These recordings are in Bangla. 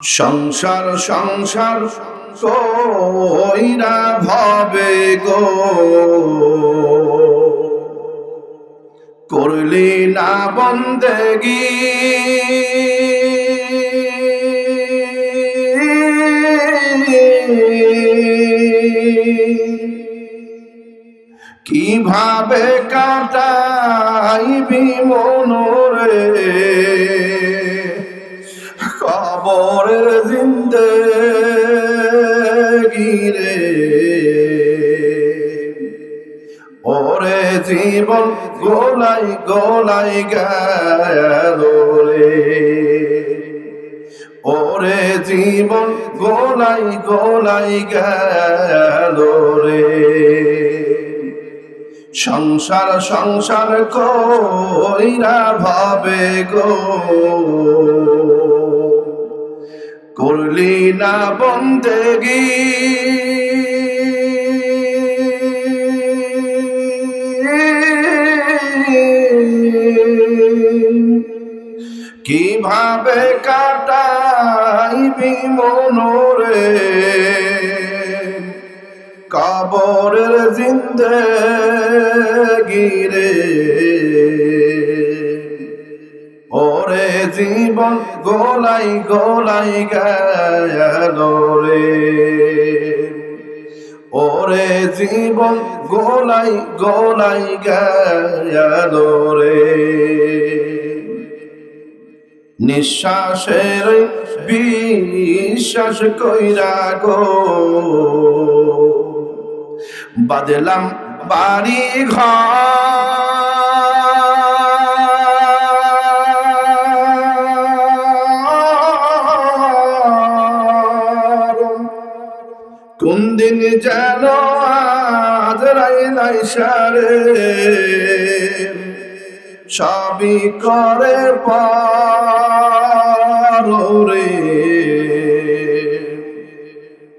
সংসার সংসার কইরা ভাবে গো। করলি না বন্দেগি। কীভাবে কাটাইবি মনোরে? কবরের জিন্দে গিরে ওরে জীবন গোলাই গোলাই গেল রে। ওরে জীবন গোলাই গোলাই গেল রে। সংসার সংসার কইরা ভাবে গো। করলি না বন্দেগি। কীভাবে কাটাইবি মনোরে? কবরের জিন্দে গিরে জীবন গোলাই গোলাই গেল রে। ওরে জীবন গোলাই গোলাই গেল রে। নিঃশ্বাসের বিশ্বাস কইরা গো। বাদলাম বাড়ি ঘর কোন দিন যেন আজ রাইলাই সারে? সবই করে পারে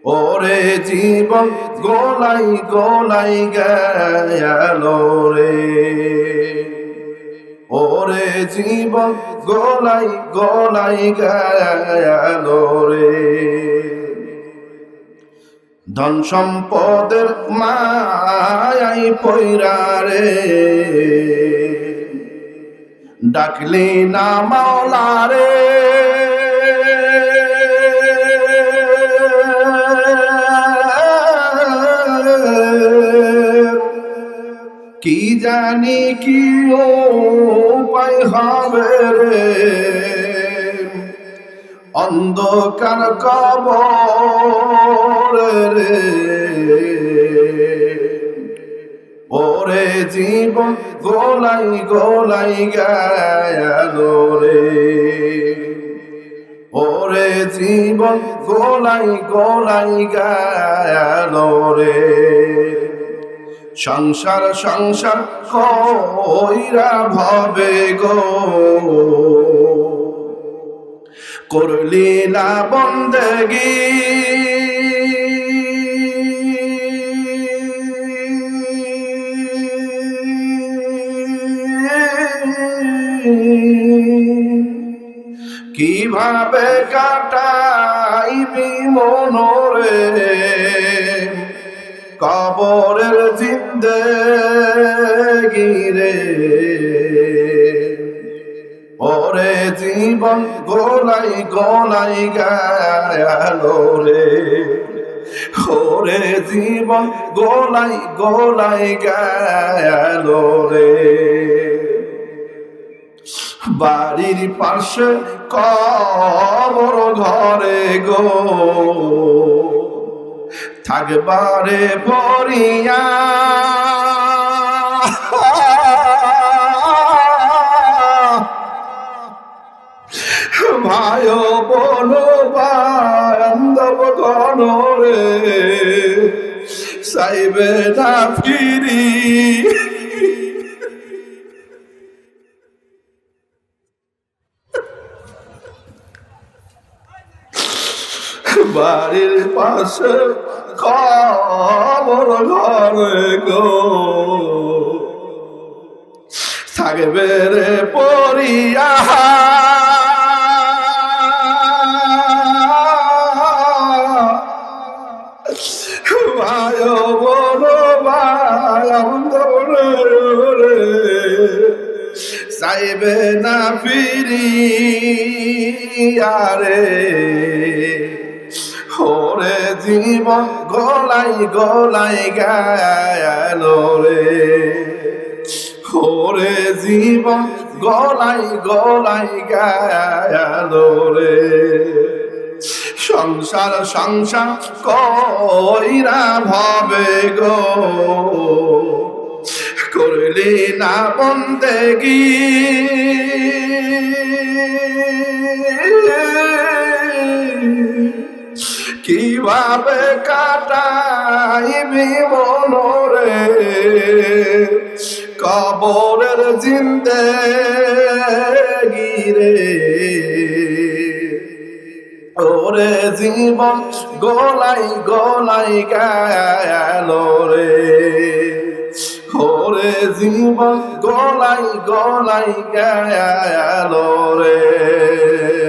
ওরে জীবন গোলাই গোলাই গেল রে। ওরে জীবন গোলাই গোলাই গেল রে। ধন সম্পদের মায়াই পৈরা রে। ডাকলি না মাওলা রে। কি জানি কি ও উপায় হবে রে। অন্ধকার কবর রে। ওরে জীবন গোলাই গোলাই গেল রে। ওরে জীবন গোলাই গোলাই গেল রে। সংসার সংসার কইরা ভবে গো। করলি না বন্দেগি। কীভাবে কাটাইবি মনোরে? কবরের জিন্দে গিরে ওরে জীবন গোলাই গোলাই গেল রে। ওরে জীবন গোলাই গোলাই গেল রে। বাড়ির পাশে কবর ঘরে গো। থাকবারে পরিয়া ভাই বলো বান্ধব গণ রে সাইবে না ফিরি। বাড়ির পাশে খবর ঘরে গো। থাকবে রে পরিয়া ভালো বড় বালন্দ রে চাইবে না ফিরি আরে ওরে জীবন গলাই গলাই গেল রে। ওরে জীবন গলাই গলাই গেল রে। সংসার সংসার কইরা ভাবে গো। করলি না বন্দেগি কীভাবে কাটাইবি মনরে? কবরের জিন্দে গিরে ওরে জীবন গোলাই গোলাই গেল রে। ওরে জীবন গোলাই গোলাই গেল রে।